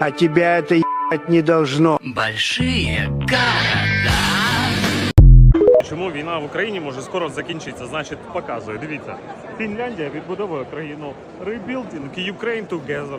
А тебя это ебать не должно. Большие города. Чому війна в Україні може скоро закінчитися? Значить, показує. Дивіться, Фінляндія відбудовує країну Rebuilding Ukraine Together.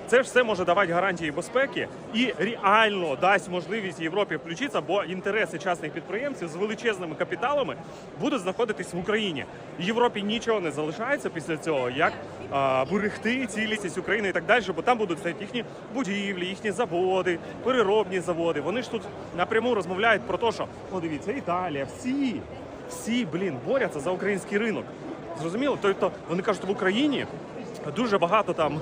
Це все може давати гарантії безпеки і реально дасть можливість Європі включитися, бо інтереси частних підприємців з величезними капіталами будуть знаходитись в Україні. Європі нічого не залишається після цього, як а, берегти цілісність України і так далі, бо там будуть стояти їхні будівлі, їхні заводи, переробні заводи. Вони ж тут напряму розмовляють про те, що о, дивіться, Італія, всі, всі, блін, борються за український ринок. Зрозуміло? Тобто вони кажуть, в Україні дуже багато там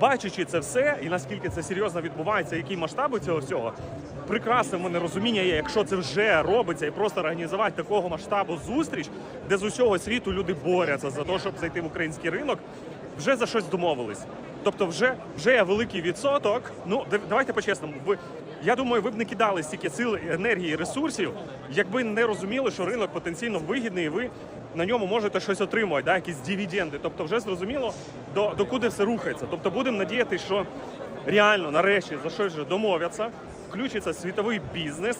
Бачачи це все, і наскільки це серйозно відбувається, які масштаби цього всього, прекрасне в мене розуміння є, якщо це вже робиться, і просто організувати такого масштабу зустріч, де з усього світу люди борються за те, щоб зайти в український ринок, вже за щось домовились. Тобто, вже вже є великий відсоток. Ну давайте по-чесному. Ви я думаю, ви б не кидали стільки сил, енергії, ресурсів, якби не розуміли, що ринок потенційно вигідний, і ви на ньому можете щось отримувати, да, якісь дивіденди. Тобто, вже зрозуміло, до, до куди все рухається. Тобто, будемо надіятися, що реально нарешті за щось вже домовляться, включиться світовий бізнес,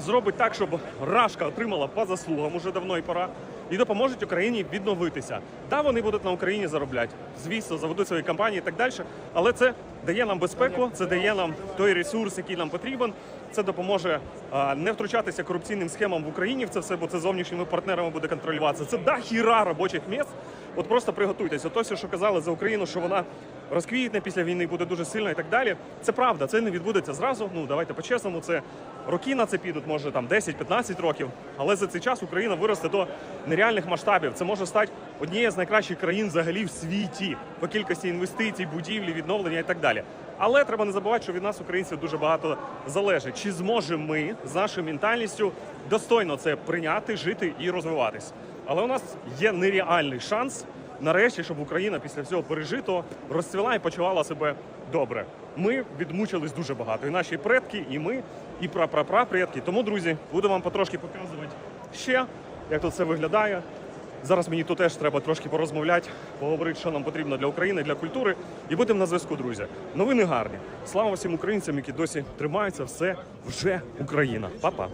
зробить так, щоб Рашка отримала по заслугам уже давно і пора, і допоможуть Україні відновитися. Да, вони будуть на Україні заробляти. Звісно, заведуть свої компанії і так далі. Але це дає нам безпеку, це дає нам той ресурс, який нам потрібен. Це допоможе а, не втручатися корупційним схемам в Україні в це все, бо це зовнішніми партнерами буде контролюватися. Це да хіра робочих місць. От просто приготуйтесь. Ото все, що казали за Україну, що вона розквітне після війни, буде дуже сильна і так далі. Це правда, це не відбудеться зразу. Ну давайте по-чесному. Це роки на це підуть, може там 10-15 років. Але за цей час Україна виросте до нереальних масштабів. Це може стати однією з найкращих країн взагалі в світі по кількості інвестицій, будівлі, відновлення і так далі. Але треба не забувати, що від нас, українців, дуже багато залежить. Чи зможемо ми з нашою ментальністю достойно це прийняти, жити і розвиватись? Але у нас є нереальний шанс нарешті, щоб Україна після всього пережитого розцвіла і почувала себе добре. Ми відмучились дуже багато. І наші предки, і ми, і прапрапрапредки. Тому, друзі, буду вам потрошки показувати ще, як тут все виглядає. Зараз мені тут теж треба трошки порозмовляти, поговорити, що нам потрібно для України, для культури. І будемо на зв'язку, друзі. Новини гарні. Слава всім українцям, які досі тримаються. Все вже Україна. Па-па.